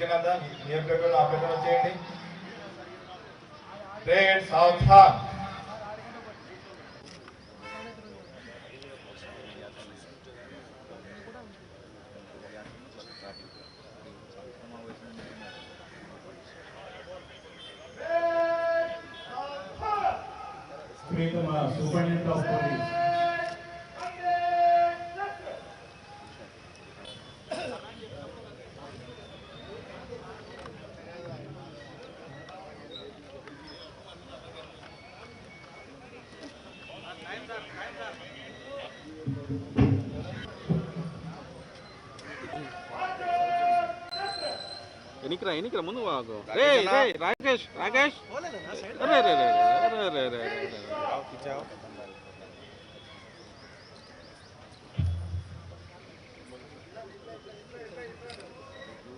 ముఖ్యంగా నియోజకవర్గంలో అభ్యర్థన చేయండి గ్రేట్ సావధాన్ Freedom of Superintendent of Police. ఎనికిరా ఎనికిరా ముందు వాగు రే రే రాకేష్ రాకేష్ రే రే రే రే రే రే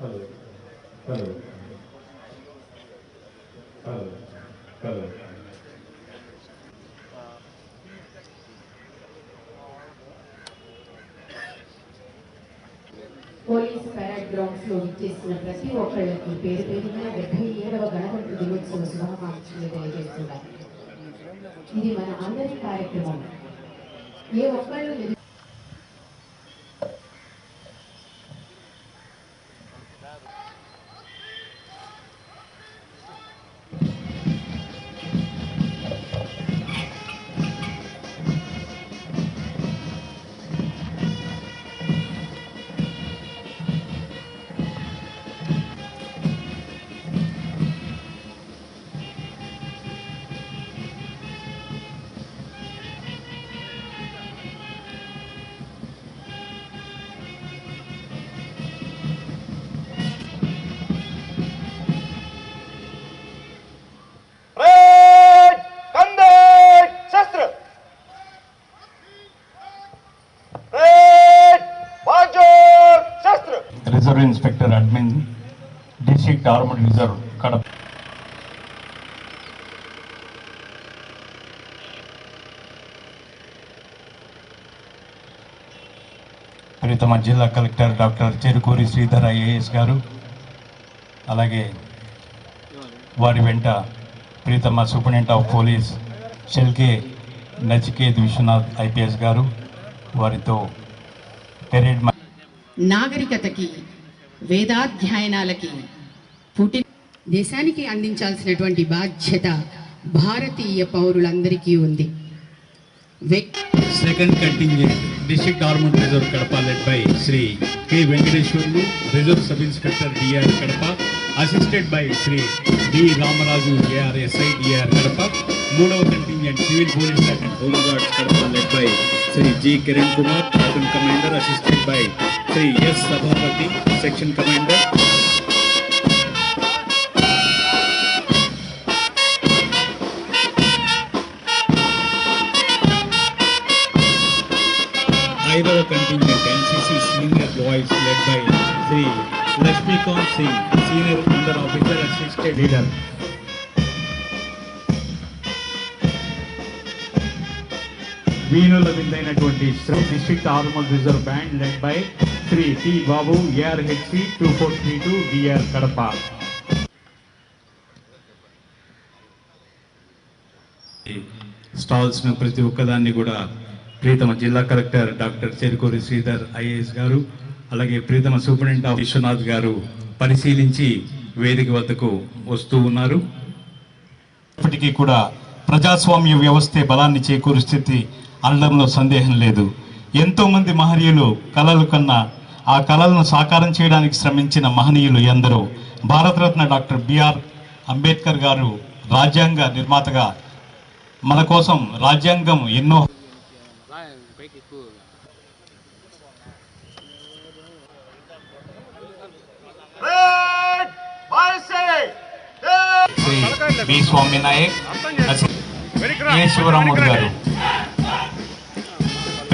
హలో హలో హలో చేస్తున్న ప్రతి ఒక్కళ్ళకి పేరు పేరున డెబ్బై ఏడవ గణతంత్ర దినోత్సవ శుభాకాంక్షలు తెలియజేస్తున్నారు. ఇది మన అందరి కార్యక్రమం. ఏ ఒక్కళ్ళు reserve inspector admin district armed reserve Kadapa. ప్రీతమ జిల్లా collector doctor Cherukuri Sridhar IAS garu అలాగే వారి వెంట ప్రీతమ superintendent of police Shelke Nachiket Vishwanath IPS garu వారితో పెరేడ్ నాగరికతకి వేదాధ్యయనాలకి పుట్టి దేశానికి అందించాల్సినటువంటి బాధ్యత భారతీయ పౌరులందరికీ ఉంది. Second contingent district armed reserve Kadapa led by Sri K Venkateswarlu reserve sub inspector DR Kadapa assisted by Sri D Ramaraju ARSI DR Kadapa మూడవ contingent civil police home guards Kadapa led by Shri G Kiran Kumar section commander assisted by Shri S Sabhapati section commander Hyderabad contingent NCC senior boys led by Sri Lakshmi Kaur Singh, senior under officer assisted leader. వీణుల విందైనటువంటి Sri district armed reserve band led by Sri T Babu ARHC two four three two DR Kadapa. స్టాల్స్ను ప్రతి ఒక్కదాన్ని కూడా ప్రీతమ జిల్లా collector doctor Cherukuri Sridhar IAS garu అలాగే ప్రీతమ superintendent of Vishwanath గారు పరిశీలించి వేదిక వద్దకు వస్తూ ఉన్నారు. ఇప్పటికీ కూడా ప్రజాస్వామ్య వ్యవస్థే బలాన్ని చేకూరు స్థితి అనడంలో సందేహం లేదు. ఎంతో మంది మహనీయులు కలలు కన్నా ఆ కళలను సాకారం చేయడానికి శ్రమించిన మహనీయులు ఎందరో. భారతరత్న డాక్టర్ బిఆర్ అంబేద్కర్ గారు రాజ్యాంగ నిర్మాతగా మన కోసం రాజ్యాంగం ఎన్నో! Sri B. Swami Nayak A Sivaramamurthy garu.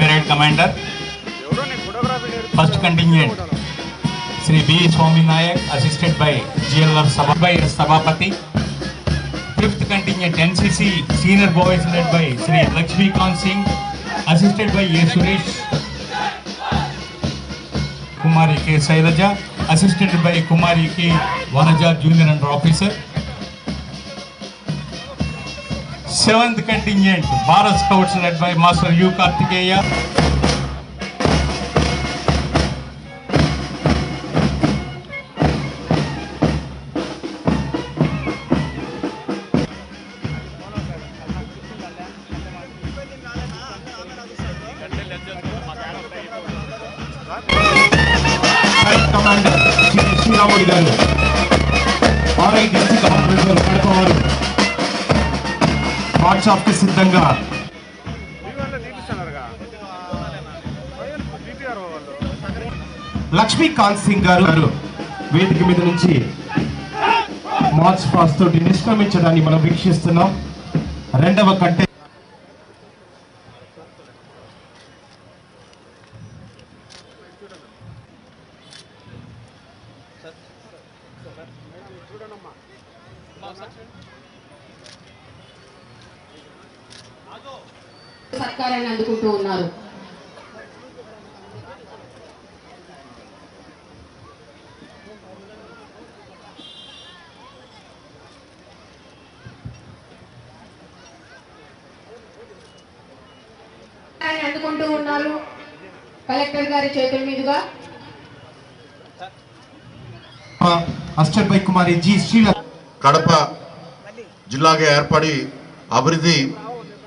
Brigade commander first contingent Shri B Swami Nayak assisted by GLR Sabhapati by Sabhapati fifth contingent NCC senior boys led by Shri Laxmikant Singh assisted by A Suresh Kumari K Shailaja assisted by Kumari K Vanaja junior under officer Seventh contingent, Bharat Scouts led by Master U. Kartikeya. Site commander Shri శ్రీరాముడి గారు RI district operator Kadapa వారు వాట్సాప్కి సిద్ధంగా. లక్ష్మీకాంత్ సింగ్ గారు వేదిక మీద నుంచి March pass తోటి నిష్క్రమించడాన్ని మనం వీక్షిస్తున్నాం. రెండవ కంటే సత్కారాన్ని అందుకుంటూ ఉన్నారు సత్కారాన్ని అందుకుంటూ ఉన్నారు కలెక్టర్ గారి చేతుల మీదుగా. కుమారి జి శ్రీల కడప జిల్లాగా ఏర్పడి అభివృద్ధి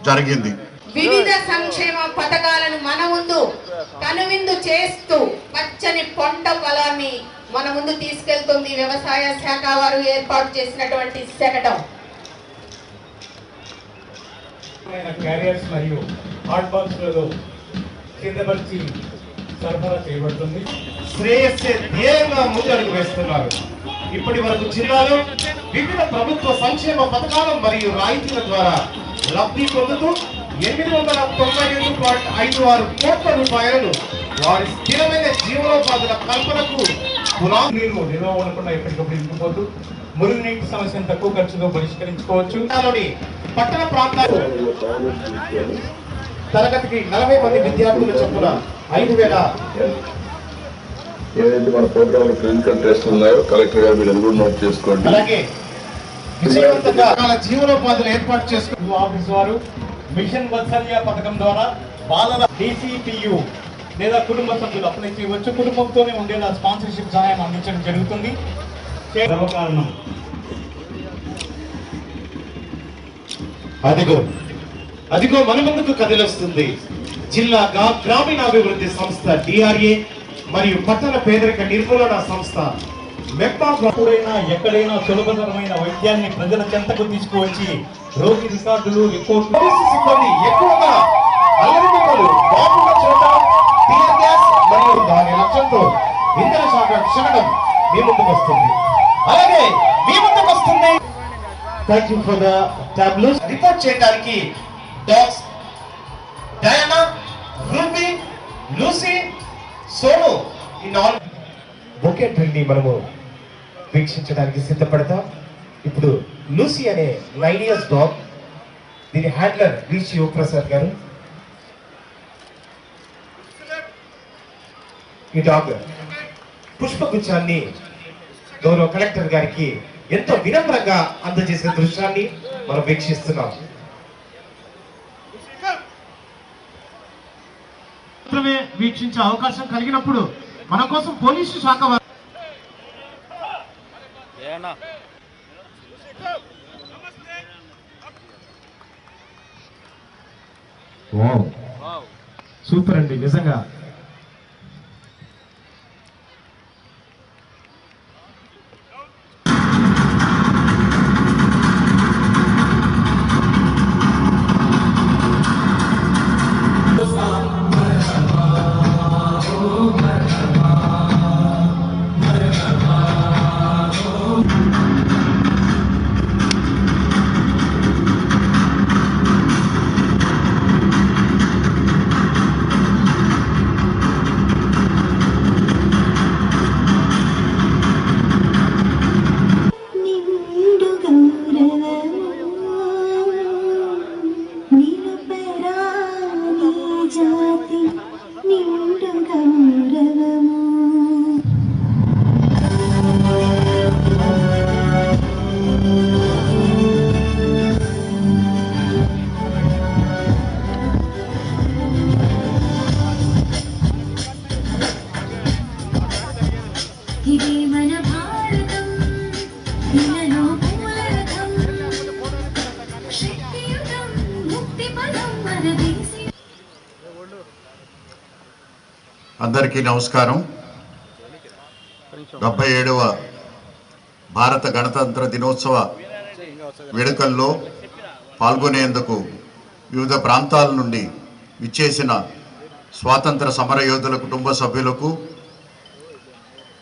జరిగింది. వివిధ సంక్షేమ పథకాలను మన ముందు కనువిందు చేస్తూ పచ్చని పంట పొలాన్ని మన ముందు తీసుకెళ్తుంది వ్యవసాయ శాఖ వారు ఏర్పాటు చేసినటువంటి శకటం. క్యారియర్స్ మరియు హాట్ బాక్స్లలో కిందపరిచి సరఫరా చేయబడుతుంది. శ్రేయస్సే ధ్యేయంగా ముందడుగు వేస్తున్నారు. ఇప్పటి వరకు జిల్లాలో వివిధ ప్రభుత్వ సంక్షేమ పథకాలు మరియు రాయితీల ద్వారా లబ్ధి పొందుతూ ఎనిమిది వందల తొంభై రెండు పాయింట్ ఐదు ఆరు కోట్ల రూపాయలను వారి స్థిరమైన జీవనోపాధుల కల్పనకు పునా నీరు నిల్వ ఉండకుండా ఎప్పటికప్పుడు ఇంకిపోతూ మురుగునీటి సమస్యను తక్కువ ఖర్చుతో పరిష్కరించుకోవచ్చు. పట్టణ ప్రాంతాలు తరగతికి నలభై మంది విద్యార్థులు చొప్పున ఐదు వేల ఏదైతే మన ప్రోగ్రామ్ క్లినికల్ టెస్ట్ ఉన్నాయో కలెక్టర్ గారు మీరు కూడా నోట్ చేసుకోండి. అలాగే. విజయవంతంగా జీవనోపాధులు ఏర్పాటు ఆఫీస్ వారు మిషన్ వత్సల్య పథకం ద్వారా బాలల డిసిపియు లేదా కుటుంబ సభ్యులు అప్లై చేయవచ్చు. కుటుంబంతోనే ఉండేలా స్పాన్సర్షిప్ సహాయం అందించడం జరుగుతుంది. అదిగో. అదిగో మన ముందుకు కదిలొస్తుంది? జిల్లా గ్రామీణాభివృద్ధి సంస్థ డిఆర్ఏ మరియు పట్టణ పేదరిక నిర్మూలన సంస్థ. మెప్మా ఎప్పుడైనా ఎక్కడైనా సులభతరమైన వైద్యాన్ని ప్రజల చెంతకు తీసుకువచ్చి రోగి రికార్డులు రిపోర్టులు సిబ్బంది ఎక్కువగా అల్లరిమొక్కలు బాంబుల చోట టీయర్ గ్యాస్ మరియు దాని లక్ష్యంతో ఇంధన శాఖ క్షణం మీ ముందుకు వస్తుంది. అలాగే మీ ముందుకు వస్తుంది. Thank you for the tableaux report చేయడానికి dogs Diana Ruby Lucy Sonu in all bouquet drill మనము వీక్షించడానికి సిద్ధపడతాం. ఇప్పుడు లూసీ అనే నైన్ ఇయర్స్ డాగ్ దీని హ్యాండ్లర్ వి శివప్రసాద్ గారు. ఈ డాగ్ పుష్పగుచ్చాన్ని గౌరవ కలెక్టర్ గారికి ఎంతో వినమ్రంగా అందజేసే దృశ్యాన్ని మనం వీక్షిస్తున్నాం. వీక్షించే అవకాశం కలిగినప్పుడు మన కోసం పోలీసు శాఖ వారు వావ్. సూపర్ అండి నిజంగా. అందరికీ నమస్కారం. డెబ్బై ఏడవ భారత గణతంత్ర దినోత్సవ వేడుకల్లో పాల్గొనేందుకు వివిధ ప్రాంతాల నుండి విచ్చేసిన స్వాతంత్ర సమరయోధుల కుటుంబ సభ్యులకు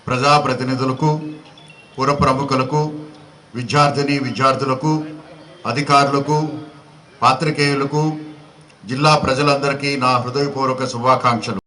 ప్రజాప్రతినిధులకు పుర ప్రముఖులకు విద్యార్థిని విద్యార్థులకు అధికారులకు పాత్రికేయులకు జిల్లా ప్రజలందరికీ నా హృదయపూర్వక శుభాకాంక్షలు.